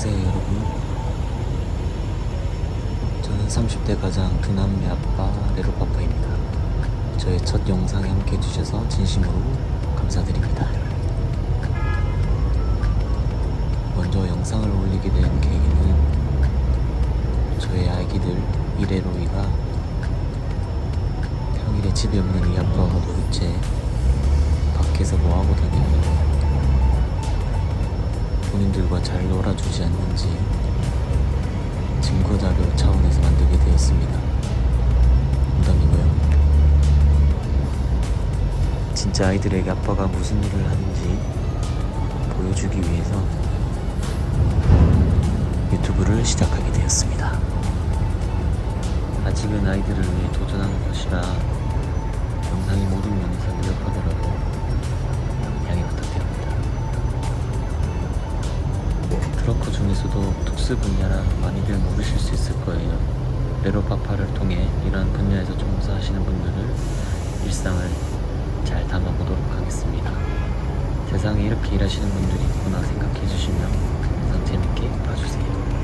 안녕하세요 여러분. 저는 30대 가장 그남매 아빠 레로파파입니다. 저의 첫 영상에 함께 해주셔서 진심으로 감사드립니다. 먼저 영상을 올리게 된 계기는 저의 아기들 이래로이가 평일에 집에 없는 이 아빠가 도대체 밖에서 뭐하고 다니는 본인들과 잘 놀아주지 않는지 증거 자료 차원에서 만들게 되었습니다. 농담이고요. 진짜 아이들에게 아빠가 무슨 일을 하는지 보여주기 위해서 유튜브를 시작하게 되었습니다. 아직은 아이들을 위해 도전하는 것이라 중에서도 특수 분야라 많이들 모르실 수 있을 거예요. 레로파파를 통해 이러한 분야에서 종사하시는 분들을 일상을 잘 담아보도록 하겠습니다. 세상에 이렇게 일하시는 분들이 있구나 생각해 주시면 영상 재밌게 봐주세요.